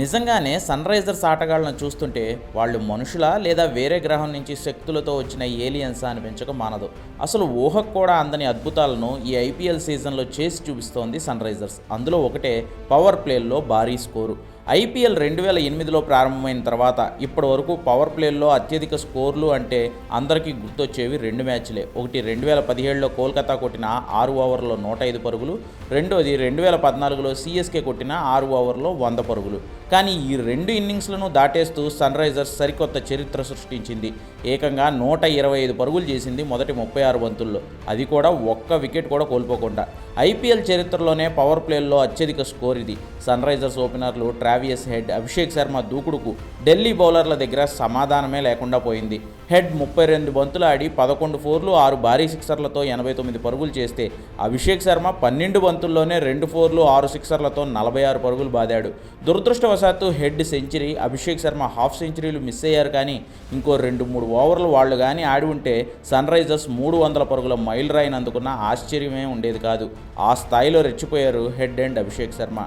నిజంగానే sun Risers ఆటగాళ్ళను చూస్తుంటే వాళ్ళు మనుషులా లేదా వేరే గ్రహం నుంచి శక్తులతో వచ్చిన ఏలియన్సా అనిపించక మానదు. అసలు ఊహకు కూడా అందని అద్భుతాలను ఈ ఐపీఎల్ సీజన్లో చేసి చూపిస్తోంది సన్ రైజర్స్. అందులో ఒకటే పవర్ ప్లేల్లో భారీ స్కోరు. ఐపీఎల్ రెండు వేల ఎనిమిదిలో ప్రారంభమైన తర్వాత ఇప్పటి వరకు పవర్ ప్లేల్లో అత్యధిక స్కోర్లు అంటే అందరికీ గుర్తొచ్చేవి రెండు మ్యాచ్లే. ఒకటి రెండు వేల పదిహేడులో కోల్కతా కొట్టిన ఆరు ఓవర్లో నూట ఐదు పరుగులు రెండోది రెండు వేల పద్నాలుగులో సిఎస్కే కొట్టిన ఆరు ఓవర్లో వంద పరుగులు. కానీ ఈ రెండు ఇన్నింగ్స్లను దాటేస్తూ సన్ రైజర్స్ సరికొత్త చరిత్ర సృష్టించింది. ఏకంగా నూట ఇరవై ఐదు పరుగులు చేసింది మొదటి ముప్పై ఆరు బంతుల్లో. అది కూడా ఒక్క వికెట్ కూడా కోల్పోకుండా. ఐపీఎల్ చరిత్రలోనే పవర్ ప్లేల్లో అత్యధిక స్కోర్ ఇది. సన్ రైజర్స్ ఓపెనర్లు ట్రావియస్ హెడ్ అభిషేక్ శర్మ దూకుడుకు ఢిల్లీ బౌలర్ల దగ్గర సమాధానమే లేకుండా పోయింది. హెడ్ ముప్పై రెండు బంతులు ఆడి పదకొండు ఫోర్లు ఆరు భారీ సిక్సర్లతో ఎనభై తొమ్మిది పరుగులు చేస్తే అభిషేక్ శర్మ పన్నెండు బంతుల్లోనే రెండు ఫోర్లు ఆరు సిక్సర్లతో నలభై ఆరు పరుగులు బాదాడు. దురదృష్టవశాత్తు Head century Abhishek Sharma half సెంచరీలు మిస్ అయ్యారు కానీ ఇంకో రెండు మూడు ఓవర్లు వాళ్ళు కానీ ఆడి ఉంటే సన్ రైజర్స్ మూడు వందల పరుగుల మైల్ రాయిని అందుకున్న ఆశ్చర్యమే ఉండేది కాదు. ఆ స్థాయిలో రెచ్చిపోయారు Head and Abhishek Sharma